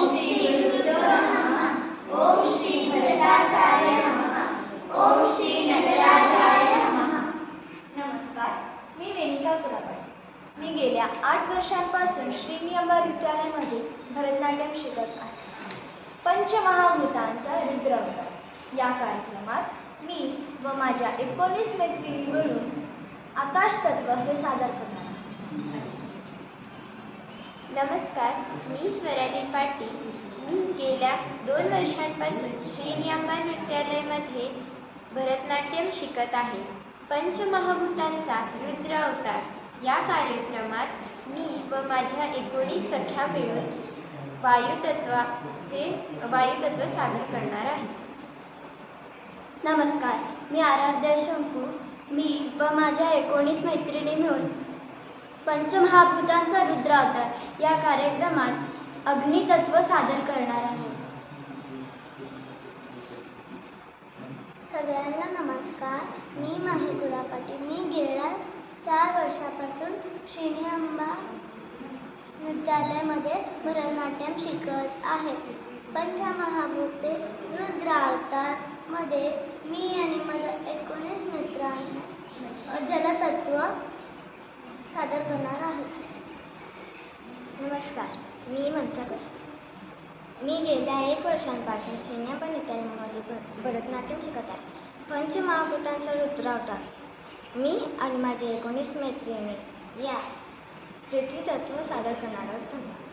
श्री ओम श्री भरताचार्य ओम श्री नमस्कार मी मी गेल्या आठ वर्षांपासून श्रीनियंबा विद्यालयामध्ये भरतनाट्यम शिकत आहे. पंचमहाभूतांचा रुद्र या कार्यक्रमात मी व माझ्या एकोणीस मैत्रिणी मिळून आकाश तत्व हे सादर करणार आहे. नमस्कार मी स्वराली पाटील. मी गेल्या दोन वर्षांपासून श्रीनियंबा नृत्यालयमध्ये भरतनाट्यम शिकत आहे. पंचमहाभूतांचा रुद्र अवतार. या कार्यक्रमात मी व माझ्या एकोणीस सख्या मिळून वायुतत्वाचे वायुतत्व सादर करणार आहे. नमस्कार मी आराध्या शंकू. मी व माझ्या एकोणीस मैत्रिणी मिळून पंचमहाभूतांचा रुद्र अवतार या कार्यक्रमात अग्नितत्व सादर करणार आहे. सगळ्यांना नमस्कार. मी माहिकुरा पाटील. मी गेल्या चार वर्षापासून श्रीनियंबा विद्यालयामध्ये भरतनाट्यम शिकत आहे. पंचमहाभूते रुद्रावतारमध्ये मी आणि माझ्या एकोणीस मित्रांना जलतत्व सादर करणार आहोत नमस्कार मी मनसा कस. मी गेल्या एक वर्षांपासून श्रीनियंबा इत्यादीमध्ये भ- भरतनाट्यम शिकत आहे. पंचमहाभूतांचा रुद्र होता मी आणि माझे एकोणीस मैत्रिणी या पृथ्वी तत्व सादर करणार आहोत धन्यवाद